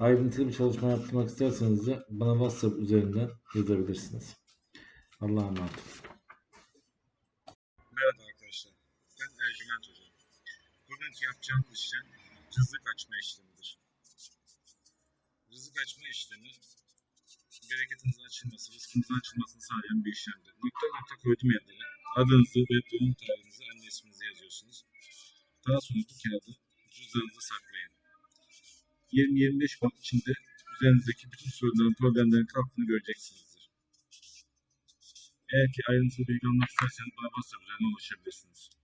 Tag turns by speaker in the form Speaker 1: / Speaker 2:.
Speaker 1: Ayrıntılı bir çalışma yaptırmak isterseniz de bana WhatsApp üzerinden yazabilirsiniz. Allah'a emanet.
Speaker 2: Merhaba arkadaşlar. Ben Ercüment Hoca. Bugünkü yapacağım işlem rızık açma işlemidir. Rızık açma işlemi bereketinizin açılması, rızkınızın açılmasını sağlayan bir işlemdir. Nokta nokta koydum yerlere. Adınızı ve doğum tarihinizi, anne isminizi yazıyorsunuz. Daha sonra bu kağıdı saklayın. 20-25 gün içinde üzerinizdeki bütün sorunların, problemlerin kalktığını göreceksinizdir. Eğer ki ayrıntılı bilgi almak isterseniz bana WhatsApp üzerinden ulaşabilirsiniz.